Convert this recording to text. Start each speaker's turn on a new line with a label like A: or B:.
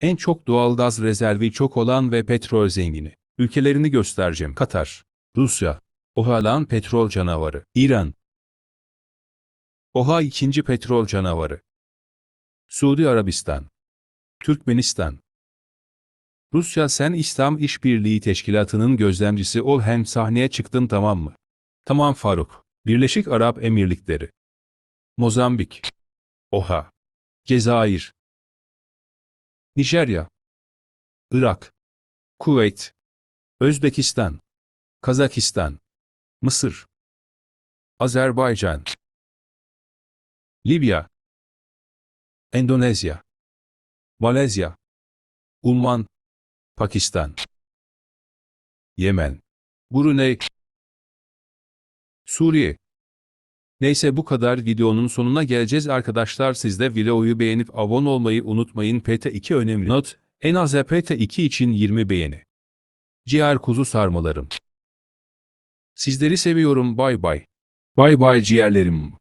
A: En çok doğalgaz rezervi çok olan ve petrol zengini. Ülkelerini göstereceğim. Katar, Rusya, Oha lan petrol canavarı. İran. Oha ikinci petrol canavarı. Suudi Arabistan. Türkmenistan. Rusya sen İslam İşbirliği Teşkilatı'nın gözlemcisi ol hem sahneye çıktın tamam mı? Tamam Faruk. Birleşik Arap Emirlikleri. Mozambik. Oha. Cezayir. Nijerya. Irak. Kuveyt. Özbekistan. Kazakistan. Mısır. Azerbaycan. Libya. Endonezya. Malezya. Umman. Pakistan. Yemen. Brunei. Suriye. Neyse bu kadar videonun sonuna geleceğiz arkadaşlar siz de videoyu beğenip abone olmayı unutmayın PT2 önemli not en az PT2 için 20 beğeni. Ciğer kuzu sarmalarım. Sizleri seviyorum bay bay. Bay bay ciğerlerim.